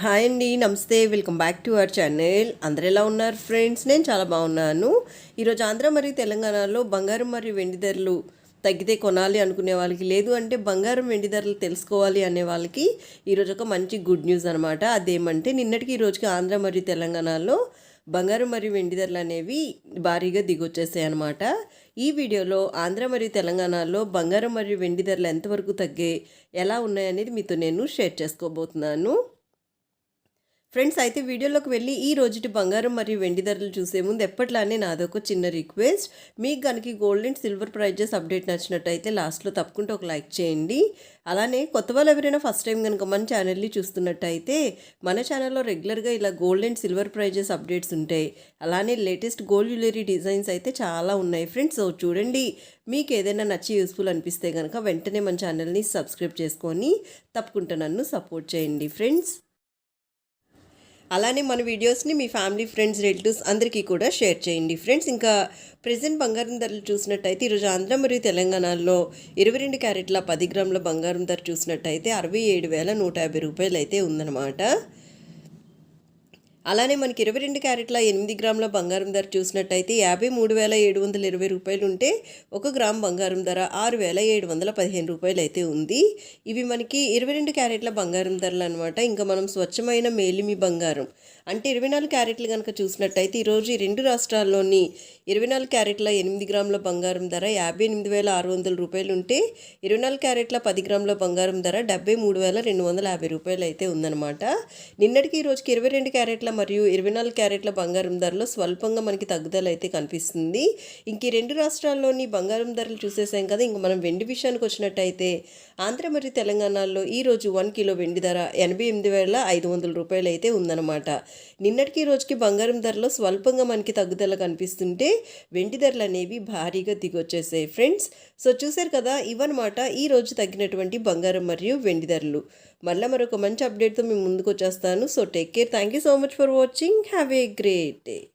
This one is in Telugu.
హాయ్ అండి నమస్తే. Welcome back to our channel. అందరు ఎలా ఉన్నారు ఫ్రెండ్స్? నేను చాలా బాగున్నాను. ఈరోజు ఆంధ్ర మరియు తెలంగాణలో బంగారం మరియు వెండి ధరలు తగ్గితే కొనాలి అనుకునే వాళ్ళకి లేదు అంటే బంగారం వెండి ధరలు తెలుసుకోవాలి అనే వాళ్ళకి ఈరోజు ఒక మంచి గుడ్ న్యూస్ అనమాట అదేమంటే నిన్నటికి ఈరోజుకి ఆంధ్ర మరియు తెలంగాణలో బంగారం మరియు వెండి ధరలు అనేవి భారీగా దిగొచ్చేసాయి అనమాట ఈ వీడియోలో ఆంధ్ర మరియు తెలంగాణలో బంగారం మరియు వెండి ధరలు ఎంతవరకు తగ్గాయి ఎలా ఉన్నాయనేది మీతో నేను షేర్ చేసుకోబోతున్నాను. ఫ్రెండ్స్ అయితే వీడియోలోకి వెళ్ళి ఈ రోజుటి బంగారం మరియు వెండి ధరలు చూసే ముందు ఎప్పట్లానే నాదొక చిన్న రిక్వెస్ట్. మీకు కనుక gold and silver prizes update నచ్చినట్టయితే లాస్ట్లో తప్పకుండా ఒక లైక్ చేయండి. అలానే కొత్త వాళ్ళు ఎవరైనా ఫస్ట్ టైం కనుక మన ఛానల్ని చూస్తున్నట్టయితే మన ఛానల్లో రెగ్యులర్గా ఇలా gold and silver prizes updates ఉంటాయి. అలానే లేటెస్ట్ గోల్డ్ జ్యువెలరీ డిజైన్స్ అయితే చాలా ఉన్నాయి ఫ్రెండ్స్ సో చూడండి. మీకు ఏదైనా నచ్చి యూస్ఫుల్ అనిపిస్తే కనుక వెంటనే మన ఛానల్ని సబ్స్క్రైబ్ చేసుకొని తప్పకుండా నన్ను సపోర్ట్ చేయండి ఫ్రెండ్స్ అలానే మన వీడియోస్ని మీ ఫ్యామిలీ ఫ్రెండ్స్ రిలేటివ్స్ అందరికీ కూడా షేర్ చేయండి. ఫ్రెండ్స్ ఇంకా ప్రజెంట్ బంగారం ధరలు చూసినట్టయితే ఈరోజు ఆంధ్ర మరియు తెలంగాణలో ఇరవై రెండు క్యారెట్ల పది గ్రాముల బంగారం ధర చూసినట్టయితే అరవై ఏడు వేల నూట యాభై రూపాయలు అయితే ఉందన్నమాట. అలానే మనకి ఇరవై రెండు క్యారెట్ల ఎనిమిది గ్రాముల బంగారం ధర చూసినట్టయితే యాభై మూడు వేల ఏడు వందల ఇరవై రూపాయలు ఉంటే ఒక గ్రామ్ బంగారం ధర ఆరు వేల ఏడు వందల పదిహేను రూపాయలు అయితే ఉంది. ఇవి మనకి ఇరవై రెండు క్యారెట్ల బంగారం ధరలు అనమాట ఇంకా మనం స్వచ్ఛమైన మేలిమి బంగారం. అంటే ఇరవై నాలుగు క్యారెట్లు కనుక చూసినట్టయితే ఈరోజు ఈ రెండు రాష్ట్రాల్లోని ఇరవై నాలుగు క్యారెట్ల ఎనిమిది గ్రాముల బంగారం ధర యాభై ఎనిమిది వేల ఆరు వందల రూపాయలు ఉంటే ఇరవై నాలుగు క్యారెట్ల పది గ్రాముల బంగారం ధర డెబ్బై మూడు వేల రెండు వందల యాభై రూపాయలు అయితే ఉందన్నమాట. నిన్నటికి ఈ రోజుకి ఇరవై రెండు క్యారెట్ల మరియు ఇరవై నాలుగు క్యారెట్ల బంగారం ధరలో స్వల్పంగా మనకి తగ్గుదల అయితే కనిపిస్తుంది. ఇంక ఈ రెండు రాష్ట్రాల్లోని బంగారం ధరలు చూసేసాం కదా ఇంక మనం వెండి విషయానికి వచ్చినట్టయితే ఆంధ్ర మరియు తెలంగాణలో ఈరోజు వన్ కిలో వెండి ధర ఎనభై ఎనిమిది వేల ఐదు వందల రూపాయలు అయితే ఉందన్నమాట. నిన్నటికి రోజుకి బంగారం ధరలో స్వల్పంగా మనకి తగ్గుదల కనిపిస్తుంటే వెండి ధరలు అనేవి భారీగా దిగొచ్చేసాయి ఫ్రెండ్స్. సో చూసారు కదా ఇవన్నమాట ఈ రోజు తగ్గినటువంటి బంగారం మరియు వెండి ధరలు. మళ్ళీ మరొక మంచి అప్డేట్తో మేము ముందుకు వచ్చేస్తాను. So take care. Thank you so much for for watching. Have a great day.